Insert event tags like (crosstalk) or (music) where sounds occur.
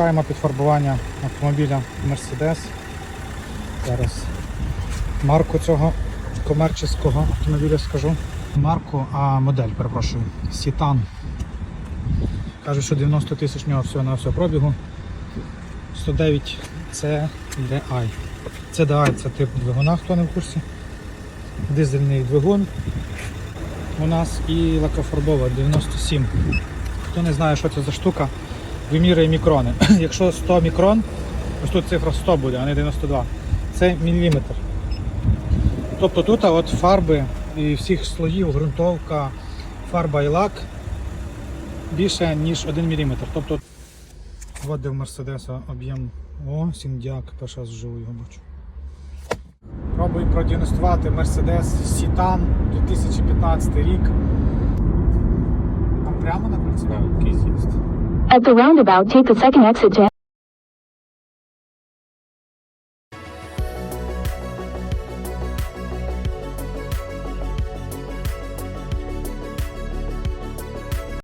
Шукаємо підфарбування автомобіля Mercedes. Зараз марку цього комерційного автомобіля скажу. Марку, а модель, перепрошую. Сітан. Кажуть, що 90 тисяч нього всього на все пробігу. 109 CDI. CDI це тип двигуна, хто не в курсі. Дизельний двигун у нас і лакофарбова 97. Хто не знає, що це за штука, вимірює мікрони. (clears throat) Якщо 100 мікрон, ось тут цифра 100 буде, а не 92. Це міліметр. Тобто тут от фарби і всіх слоїв, ґрунтовка, фарба і лак більше, ніж 1 мм. Тобто, от де в Мерседеса об'єм. О, Сіндяк, перший раз вживу його бачу. Пробую продіагностувати Mercedes Citan 2015 рік. Там прямо на кільці? At the roundabout, take the second exit to